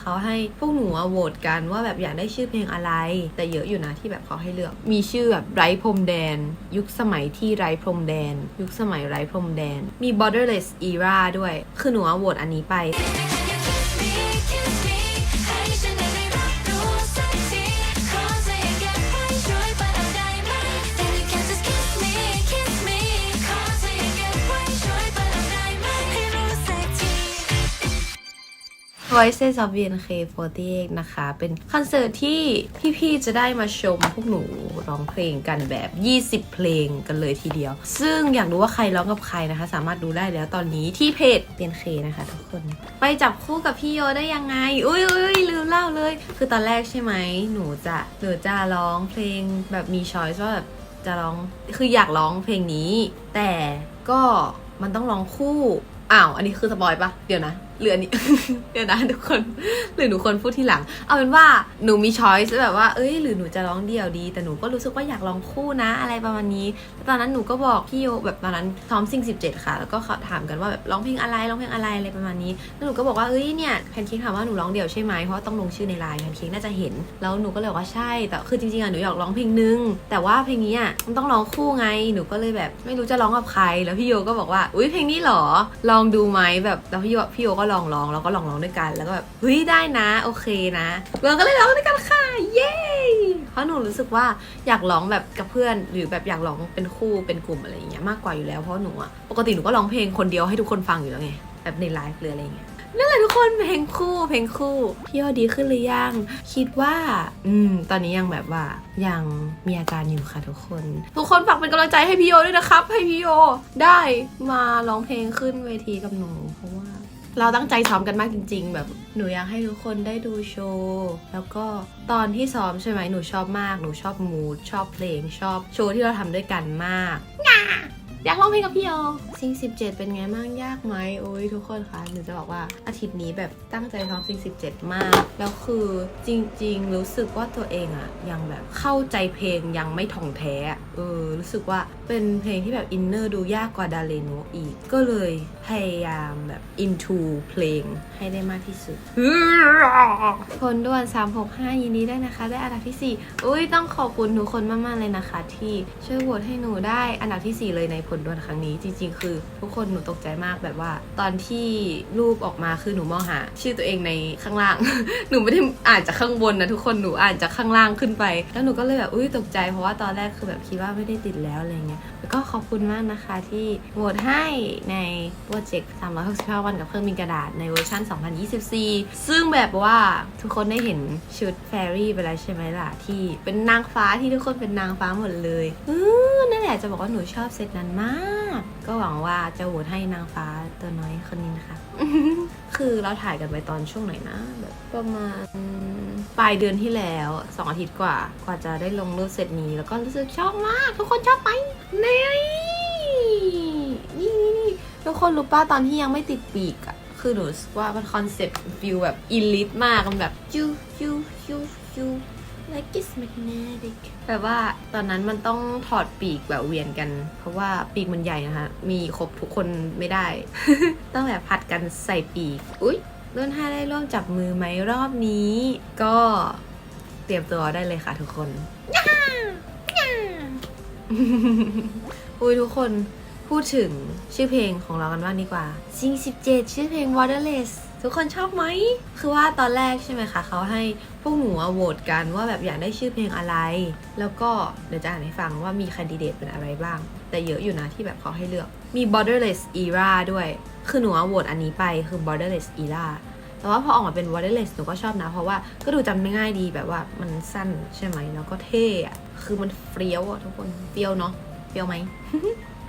เขาให้พวกหนูอะโหวตกันว่าแบบอยากได้ชื่อเพลงอะไร แต่เยอะอยู่นะที่แบบเขาให้เลือก มีชื่อแบบไร้พรมแดน ยุคสมัยที่ไร้พรมแดน ยุคสมัยไร้พรมแดน มี borderless era ด้วย คือหนูอะโหวตอันนี้ไป Voices of BNK48 นะคะ เป็นคอนเสิร์ตที่พี่ๆ จะได้มาชมพวกหนูร้องเพลงกันแบบ 20 เพลงกันเลยทีเดียว ซึ่งอยากรู้ว่าใครร้องกับใครนะคะ สามารถดูได้แล้วตอนนี้ที่เพจ BNK นะคะทุกคน ไปจับคู่กับพี่โยได้ยังไง อุ้ยอุ้ยลืมเล่าเลย คือตอนแรกใช่ไหม หนูจะหนูจะร้องเพลงแบบมีช้อยส์ว่าแบบจะร้อง คืออยากร้องเพลงนี้ แต่ก็มันต้องร้องคู่ อ้าว อันนี้คือสปอยปะเดี๋ยวนะ เหลือนี้เดี๋ยวนะทุกคนหรือหนูควรพูดทีหลัง เอาเป็นว่าหนูมีช้อยส์แบบว่าเอ้ยหรือหนูจะร้องเดี่ยวดี แต่หนูก็รู้สึกว่าอยากร้องคู่นะ อะไรประมาณนี้แล้วตอนนั้นหนูก็บอกพี่โยแบบตอนนั้นซ้อมซิง17ค่ะ แล้วก็เขาถามกันว่าแบบร้องเพลงอะไรร้องเพลงอะไรอะไรประมาณนี้แล้วหนูก็บอกว่าเอ้ยเนี่ยแพนเค้กถามว่าหนูร้องเดี่ยวใช่ไหมเพราะว่าต้องลงชื่อในไลน์แพนเค้กน่าจะเห็น แล้วหนูก็เลยบอกว่าใช่ แต่คือจริงๆอะหนูอยากร้องเพลงนึง แต่ว่าเพลงนี้อะมันต้องร้องคู่ไงหนูก็เลยแบบไม่รู้จะร้องกับใคร แล้วพี่โยก็บอกว่าอุ้ยเพลงนี้หรอลองดูไหมแบบแล้วพี่โยพี่โยก็ลองร้องแล้วก็ลองร้องด้วยกัน แล้วก็แบบเฮ้ยได้นะ โอเคนะ เราก็เลยร้องด้วยกันค่ะเย้เพราะหนูรู้สึกว่าอยากร้องแบบกับเพื่อน หรือแบบอยากร้องเป็นคู่เป็นกลุ่มอะไรอย่างเงี้ยมากกว่าอยู่แล้วเพราะหนูอะปกติหนูก็ร้องเพลงคนเดียวให้ทุกคนฟังอยู่แล้วไงแบบในไลฟ์หรืออะไรเงี้ยนั่นแหละทุกคนเพลงคู่เพลงคู่พี่โยดีขึ้นหรือยัง คิดว่า อืม ตอนนี้ยังแบบว่ายังมีอาการอยู่ค่ะทุกคน ทุกคนฝากเป็นกำลังใจให้พี่โยด้วยนะครับ ให้พี่โยได้มาร้องเพลงขึ้นเวทีกับหนูเพราะว่า เราตั้งใจซ้อมกันมากจริง ๆ แบบหนูอยากให้ทุกคนได้ดูโชว์แล้วก็ตอนที่ซ้อมใช่ไหมหนูชอบมาก หนูชอบมูดชอบเพลงชอบโชว์ที่เราทำด้วยกันมาก อยากร้องเพลงกับพี่โยซิง17เป็นไงบ้างยากไหมโอ้ยทุกคนคะหนูจะบอกว่าอาทิตย์นี้แบบตั้งใจซ้อมซิง17มาก แล้วคือจริง ๆ รู้สึกว่าตัวเองอะยังแบบเข้าใจเพลงยังไม่ถ่องแท้อะเออรู้สึกว่าเป็นเพลงที่แบบอินเนอร์ดูยากกว่าดาเลโนอีก ก็เลยพยายามแบบ into เพลงให้ได้มากที่สุดคนด่วน 365 ยินดีด้วยนะคะ ได้อันดับที่ 4 อุ้ยต้องขอบคุณทุกคนมาก ๆ เลยนะคะ ที่ช่วยโหวตให้หนูได้อันดับที่ 4 เลยในผลด่วนครั้งนี้จริง ๆ คือ ทุกคนหนูตกใจมากแบบว่า ตอนที่รูปออกมาคือหนูมองหา ชื่อตัวเองในข้างล่าง หนูไม่ได้อ่านจากข้างบนนะทุกคนหนูอ่านจากข้างล่างขึ้นไป แล้วหนูก็เลยแบบอุ้ยตกใจเพราะว่าตอนแรกคือแบบคิดว่าไม่ได้ติดแล้วอะไรเงี้ยแล้วก็ขอบคุณมากนะคะที่โหวตให้ในโปรเจกต์365วันกับเครื่องบินกระดาษในเวอร์ชัน2024 ซึ่งแบบว่าทุกคนได้เห็นชุดแฟรี่ไปแล้วใช่ไหมล่ะที่เป็นนางฟ้าที่ทุกคนเป็นนางฟ้าหมดเลยเออนั่นแหละจะบอกว่าหนูชอบเซตนั้นมากก็หวังว่าจะโหวตให้นางฟ้าตัวน้อยคนนี้นะคะ คือเราถ่ายกันไปตอนช่วงไหนนะแบบประมาณปลายเดือนที่แล้วสองอาทิตย์กว่ากว่าจะได้ลงรูปเซตนี้แล้วก็รู้สึกชอบมาก ทุกคนชอบไหมนี่นี่นี่ทุกคนรู้ป่ะตอนที่ยังไม่ติดปีกอะคือหนูรู้สึกว่ามันคอนเซ็ปต์ฟิลแบบอิลิทมากมันแบบจูจูจูจู like it's magnetic แบบว่าตอนนั้นมันต้องถอดปีกแบบเวียนกัน เพราะว่าปีกมันใหญ่นะคะ มีครบทุกคนไม่ได้ ต้องแบบผัดกันใส่ปีก อุ๊ยรุ่นห้าได้ร่วมจับมือไหมรอบนี้ ก็เตรียมตัวได้เลยค่ะทุกคนอุ้ยทุกคนพูดถึงชื่อเพลงของเรากันบ้างดีกว่าซิง17 ชื่อเพลง Waterless ทุกคนชอบไหม คือว่าตอนแรกใช่ไหมคะเขาให้พวกหนูอะโหวตกันว่าแบบอยากได้ชื่อเพลงอะไร แล้วก็เดี๋ยวจะอ่านให้ฟังว่ามีคันดิเดตเป็นอะไรบ้าง แต่เยอะอยู่นะที่แบบเขาให้เลือก มี Borderless Era ด้วย คือหนูอะโหวตอันนี้ไปคือ Borderless Era แต่ว่าพอออกมาเป็น Waterless หนูก็ชอบนะ เพราะว่าก็ดูจำได้ง่ายดีแบบว่ามันสั้นใช่ไหมแล้วก็เท่อะคือมันเฟี้ยวอะทุกคนเฟี้ยวเนาะเฟี้ยวไหม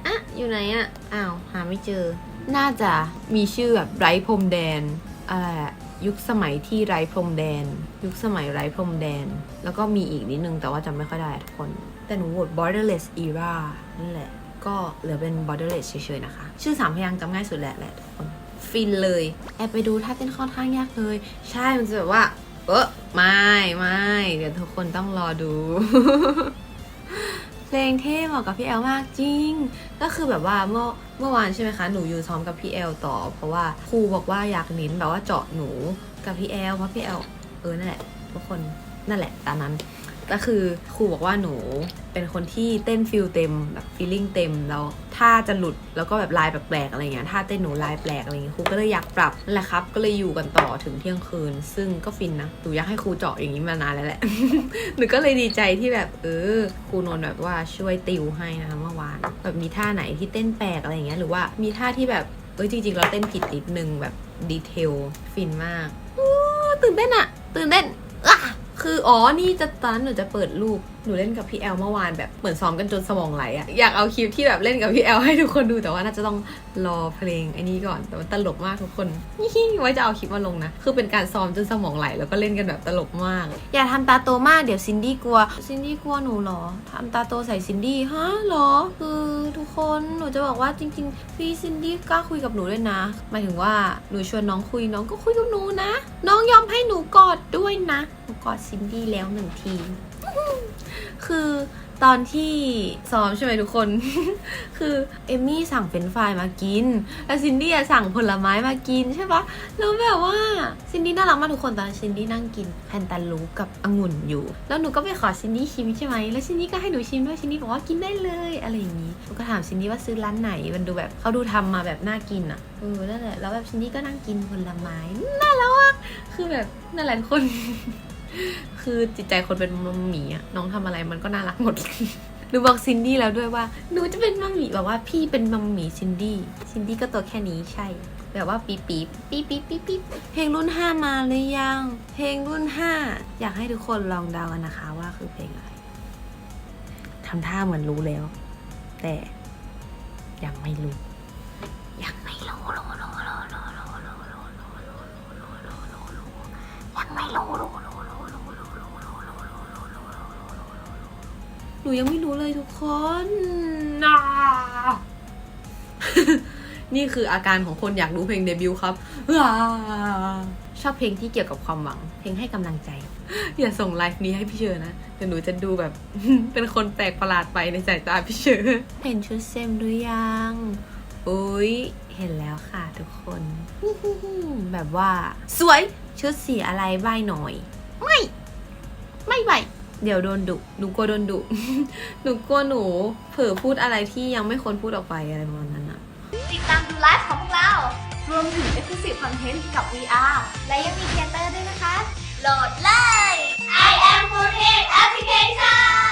อะอยู่ไหนอะอ้าวหาไม่เจอ น่าจะมีชื่อแบบไร้พรมแดนอะไรยุคสมัยที่ไร้พรมแดน ยุคสมัยไร้พรมแดน แล้วก็มีอีกนิดนึงแต่ว่าจำไม่ค่อยได้ทุกคน แต่หนูโหวต borderless era นั่นแหละ ก็เหลือเป็น borderless เฉยๆนะคะ ชื่อสามพยางค์จำง่ายสุดแหละแหละทุกคน ฟินเลยแอบไปดูท่าเต้นค่อนข้างยากเลย ใช่มันจะแบบว่า เออไม่ไม่เดี๋ยวทุกคนต้องรอดู เพลงเท่เหมาะกับพี่แอลมากจริง ก็คือแบบว่าเมื่อเมื่อวานใช่ไหมคะ หนูอยู่ซ้อมกับพี่แอลต่อ เพราะว่าครูบอกว่าอยากเน้นแบบว่าเจาะหนูกับพี่แอลเพราะพี่แอลเออนั่นแหละทุกคนนั่นแหละตามนั้น ก็คือครูบอกว่าหนูเป็นคนที่เต้นฟิลเต็มแบบฟีลลิ่งเต็มแล้วถ้าจะหลุดแล้วก็แบบลายแปลกๆอะไรเงี้ยถ้าเต้นหนูลายแปลกอะไรเงี้ยครูก็เลยอยากปรับนั่นแหละครับ ก็เลยอยู่กันต่อถึงเที่ยงคืน ซึ่งก็ฟินนะหนูอยากให้ครูเจาะอย่างนี้มานานแล้วแหละหนูก็เลยดีใจที่แบบเออครูนนท์แบบว่าช่วยติวให้นะคะเมื่อวานแบบมีท่าไหนที่เต้นแปลกอะไรเงี้ยหรือว่ามีท่าที่แบบเอ้ยจริงๆ เราเต้นผิดนิดนึงแบบดีเทลฟินมากตื่นเต้นอะตื่นเต้นอะ คืออ๋อนี่จะตอนนั้นหนูจะเปิดรูปหนูเล่นกับพี่แอลเมื่อวานแบบเหมือนซ้อมกันจนสมองไหลอะอยากเอาคลิปที่แบบเล่นกับพี่แอลให้ทุกคนดูแต่ว่าน่าจะต้องรอเพลงไอ้นี้ก่อนแต่ว่าตลกมากทุกคนไว้จะเอาคลิปมาลงนะคือเป็นการซ้อมจนสมองไหลแล้วก็เล่นกันแบบตลกมาก อย่าทำตาโตมากเดี๋ยวซินดี้กลัวซินดี้กลัวหนูหรอทำตาโตใส่ซินดี้ฮะหรอ คือทุกคนหนูจะบอกว่าจริง ๆ พี่ซินดี้กล้าคุยกับหนูด้วยนะหมายถึงว่าหนูชวนน้องคุยน้องก็คุยกับหนูนะ น้องยอมให้หนูกอดด้วยนะหนูกอดซินดี้แล้วหนึ่งที คือตอนที่ซ้อมใช่ไหมทุกคน คือเอมมี่สั่งเฟรนฟรายมากิน แล้วซินดี้อะสั่งผลไม้มากินใช่ปะแล้วแบบว่าซินดี้น่ารักมากทุกคนตอนซินดี้นั่งกินแคนตาลูปกับองุ่นอยู่ แล้วหนูก็ไปขอซินดี้ชิมใช่ไหมแล้วซินดี้ก็ให้หนูชิมด้วยซินดี้บอกว่ากินได้เลยอะไรอย่างนี้หนูก็ถามซินดี้ว่าซื้อร้านไหน มันดูแบบเขาดูทำมาแบบน่ากินอะเออนั่นแหละแล้วแบบซินดี้ก็นั่งกินผลไม้น่ารักคือแบบนั่นแหละทุกคน คือจิตใจคนเป็นมัมหมี่อะน้องทำอะไรมันก็น่ารักหมดหนูบอกซินดี้แล้วด้วยว่าหนูจะเป็นมัมหมี่แบบว่าพี่เป็นมัมหมี่ซินดี้ซินดี้ก็ตัวแค่นี้ใช่ แบบว่าปี๊ปี๊ปี๊ปี๊ปี๊ปี๊เพลงรุ่นห้ามาหรือยัง เพลงรุ่นห้าอยากให้ทุกคนลองเดากันนะคะว่าคือเพลงอะไรทำท่าเหมือนรู้แล้ว แต่ยังไม่รู้ ยังไม่รู้เลยทุกคนน่านี่คืออาการของคนอยากรู้เพลงเดบิวต์ครับชอบเพลงที่เกี่ยวกับความหวัง เพลงให้กำลังใจ อย่าส่งไลฟ์นี้ให้พี่เชอนะเดี๋ยวหนูจะดูแบบ เป็นคนแปลกประหลาดไปในสายตาพี่เชอเห็นชุดเซมหรือยังอุ้ยเห็นแล้วค่ะทุกคน แบบว่า สวยชุดสีอะไรใบหน่อย ไม่ ไม่ใบ เดี๋ยวโดนดุ หนูกลัวโดนดุ หนูกลัวหนู เผลอพูดอะไรที่ยังไม่ควรพูดออกไปอะไรประมาณนั้นอะติดตามดูไลฟ์ของพวกเรา รวมถึง Exclusive Content กับ VR และยังมีเทเตอร์ด้วยนะคะ โหลดเลย I am Foodhead Application